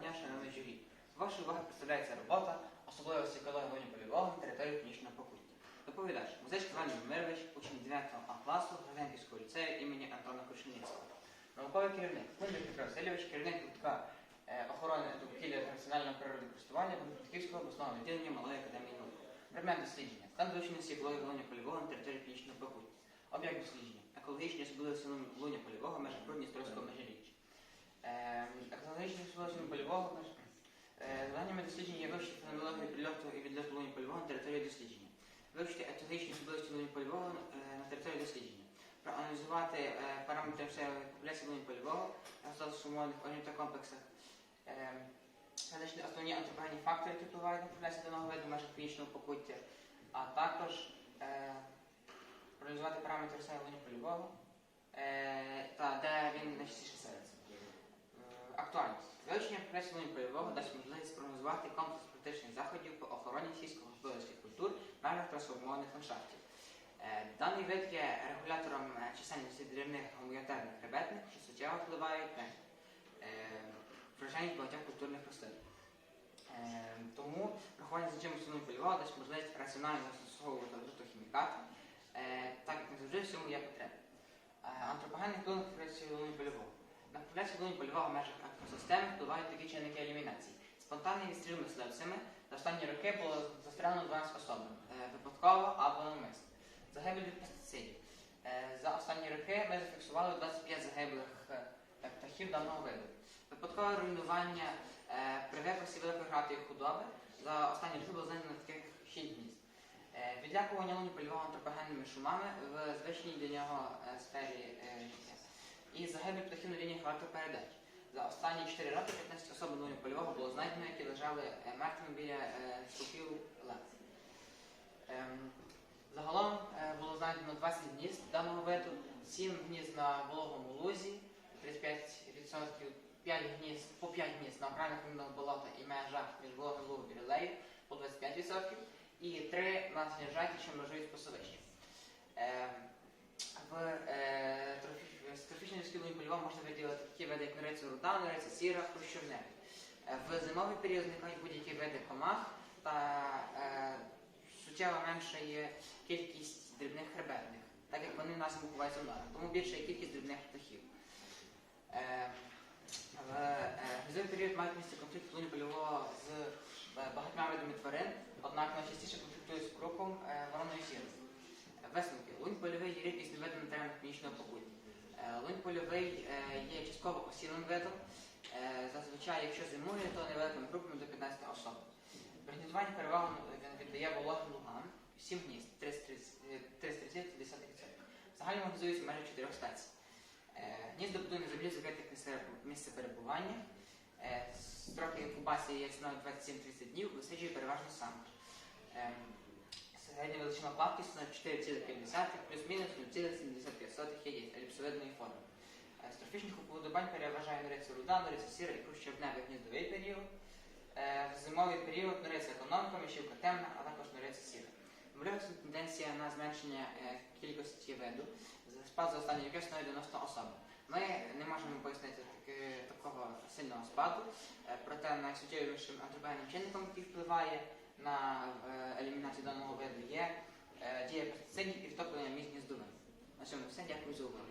дня, шановні журі. Вашої уваги представляється робота особливості екології полігону на території північного покуття. Доповідач, музичний Іван Мирович, учень 9 А класу Гроденківського ліцею імені Антона Крушеницького. Науковий керівник Петро Васильович, керівник гуртка е, охорони довкілля національного природного користування Франківського обласного відділення Малої академії наук. Предмет дослідження. Стан вивченості екології володіння полігону на території північного покуття. Об'єкт дослідження. Екологічні особливості полігону в межах Прудністровського межиріччя. Межах Е, Завданнями дослідження є вивчити феноменологію прильоту і відльоту лунів полігону на території дослідження, вивчити етологічні особливості лунів полігону е, на території дослідження, проаналізувати е, параметри всередині популяції полігону на застосованих органів та комплексах, е, основні антропогенні фактори, які впливають на популяцію даного виду межах північного покуття, а також проаналізувати параметри лунів полігону е, та де він найчастіше селиться. Е, Актуальність. Вивчення лунів польового дасть можливість спрогнозувати комплекс практичних заходів по охороні сільськогосподарських культур в межах трансформованих ландшафтів. Е, Даний вид є регулятором е, чисельності дрібних гомеотерних хребетних, що суттєво впливають на е, враженість багатьох культурних рослин. Тому врахування за чимось польового дасть можливість раціонально застосовувати хімікати, так як не завжди всьому є потреба. Антропогенний вплив на польового. На популяцію лунів польового межах екосистеми впливають такі чинники елімінації. Спонтанний відстріл мисливцями за останні роки було застрелено 12 особин, е, випадково або навмисно. Загибель від пестицидів. Е, За останні роки ми зафіксували 25 загиблих е, птахів даного виду. Випадкове руйнування при випасі великої худоби за останні роки було знайдено таких 6 гнізд. Е, Відлякування лунів польового антропогенними шумами в звичній для нього сфері життя. І загибель птахів на лінії хвартопередач. За останні 4 роки 15 особин лунів польового було знайдено, які лежали е, мертвими біля е, стовпів лев. Ем, Загалом е, було знайдено 20 гнізд даного виду, 7 гнізд на вологому лузі, 35%, 5 гнізд, по 5 гнізд на окраїнах рівного болота і межах між вологим лугом і релею по 25%, і 3 на сніжаті, що межують з пасовищем. Ем, В е, трофі- з трофічним скілою польового можна виділити такі види, як нориця руда, нориця сіра, хрущовневі. Е, В зимовий період зникають будь-які види комах та е, суттєво менша є кількість дрібних хребетних, так як вони на зиму ховаються в норах, тому більша є кількість дрібних птахів. Е, В е, зимовий період мають місце конфлікт лунів польового з багатьма видами тварин, однак найчастіше конфліктують з кроком е, вороною сірою. Висновки. Лунь польовий є рідкісним видом на покуття. Е, Лунь польовий е, є частково осілим видом. Е, Зазвичай, якщо зимує, то невеликими групами до 15 особ. При гніздуванні перевагу він віддає вологим лугам 7 гнізд, 30-50%. Взагалі в межах 4 стацій. Е, Гнізда будує на землі закритих місце- перебування. Строки інкубації є становить 27-30 днів, висиджує переважно сам. Середня величина плавки становить 4,5, плюс-мінус 0,75 яєць еліпсовидної форми. Е, З трофічних уподобань переважає нориця руда, нориця сіра і хрущовневий гніздовий період. Е, В зимовий період нориця економіка, мішівка темна, а також нориця сіра. Наблюдається тенденція на зменшення е, кількості виду. Спад за останні роки становить 90 особин. Ми не можемо пояснити таки- такого сильного спаду, е, проте найсуттєвішим антропогенним чинником, який впливає на е, елімінацію даного виду, є е, дія пестицидів і втоплення міст гніздовин. На цьому все. Дякую за увагу.